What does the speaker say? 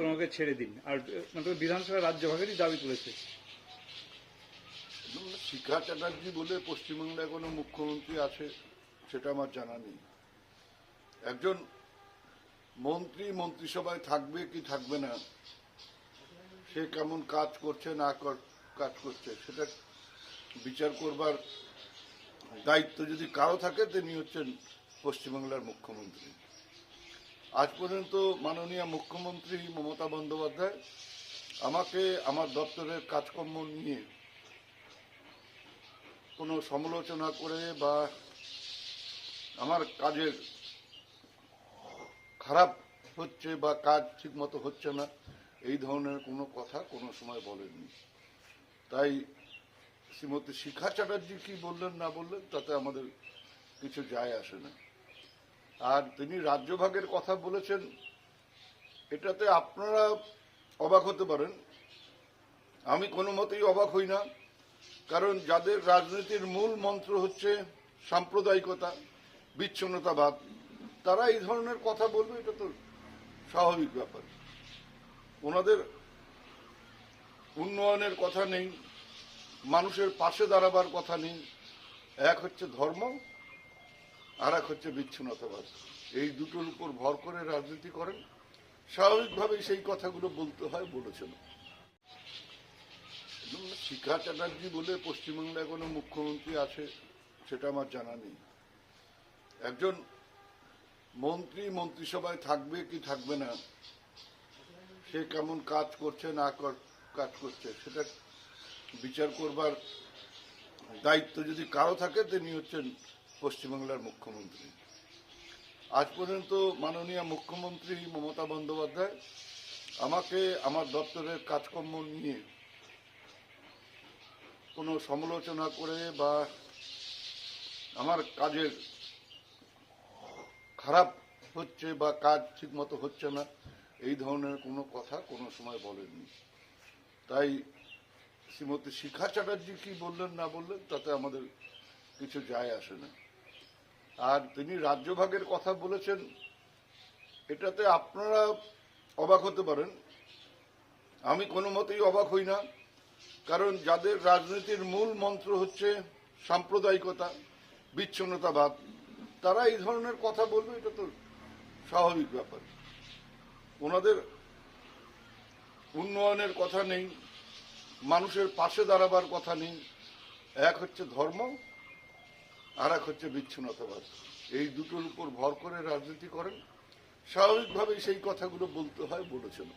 তোমাকে ছেড়ে দিন। আর মানে বিধানসভা রাজ্য ভাগেরই দাবি এবং শিখা চ্যাটার্জি বলে পশ্চিমবাংলায় কোনো মুখ্যমন্ত্রী আছে, সেটা আমার জানা নেই। একজন মন্ত্রী মন্ত্রিসভায় থাকবে কি থাকবে না, সে কেমন কাজ করছে, না কাজ করছে, সেটা বিচার করবার দায়িত্ব যদি কারও থাকে, তিনি হচ্ছেন পশ্চিমবাংলার মুখ্যমন্ত্রী। আজ পর্যন্ত মাননীয় মুখ্যমন্ত্রী মমতা বন্দ্যোপাধ্যায় আমাকে আমার দপ্তরের কাজকর্ম নিয়ে কোনো সমালোচনা করে বা আমার কাজের খারাপ হচ্ছে বা কাজ ঠিকমতো হচ্ছে না, এই ধরনের কোনো কথা কোনো সময় বলেননি। তাই শ্রীমতী শিখা চ্যাটার্জি কি বললেন না বললেন তাতে আমাদের কিছু যায় আসে না। আর তিনি রাজ্যভাগের কথা বলেছেন, এটাতে আপনারা অবাক হতে পারেন। আমি কোনো মতেই অবাক হই না, কারণ যাদের রাজনীতির মূল মন্ত্র হচ্ছে সাম্প্রদায়িকতা, বিচ্ছিন্নতাবাদ, তারা এই ধরনের কথা বলবে, এটা তো স্বাভাবিক ব্যাপার। ওনাদের উন্নয়নের কথা নেই, মানুষের পাশে দাঁড়াবার কথা নেই। এক হচ্ছে ধর্ম আর এক হচ্ছে বিচ্ছিন্নতাবাদ। এই দুটোর উপর ভর করে রাজনীতি করেন। স্বাভাবিকভাবেই সেই কথাগুলো বলতে হয়, বলেছেন। শিখা চ্যাটার্জি বলে পশ্চিমবাংলায় কোনো মুখ্যমন্ত্রী আছে, সেটা আমার জানা নেই। একজন মন্ত্রী মন্ত্রিসভায় থাকবে কি থাকবে না, সে কেমন কাজ করছে, না কাজ করছে, সেটা বিচার করবার দায়িত্ব যদি কারও থাকে, তিনি হচ্ছেন পশ্চিমবাংলার মুখ্যমন্ত্রী। আজ পর্যন্ত মাননীয় মুখ্যমন্ত্রী মমতা বন্দ্যোপাধ্যায় আমাকে আমার দপ্তরের কাজকর্ম নিয়ে কোনো সমালোচনা করে বা আমার কাজের খারাপ হচ্ছে বা কাজ ঠিকমতো হচ্ছে না, এই ধরনের কোনো কথা কোনো সময় বলেননি। তাই শ্রীমতী শিখা চ্যাটার্জি কি বললেন না বললেন তাতে আমাদের কিছু যায় আসে না। আর তিনি রাজ্যভাগের কথা বলেছেন, এটাতে আপনারা অবাক হতে পারেন। আমি কোনো মতেই অবাক হই না, কারণ যাদের রাজনীতির মূল মন্ত্র হচ্ছে সাম্প্রদায়িকতা, বিচ্ছিন্নতাবাদ, তারা এই ধরনের কথা বলবে, এটা তো স্বাভাবিক ব্যাপার। ওনাদের উন্নয়নের কথা নেই, মানুষের পাশে দাঁড়াবার কথা নেই। এক হচ্ছে ধর্ম আর এক হচ্ছে বিচ্ছিন্নতাবাদ। এই দুটোর উপর ভর করে রাজনীতি করেন। স্বাভাবিকভাবেই সেই কথাগুলো বলতে হয় বলেছেন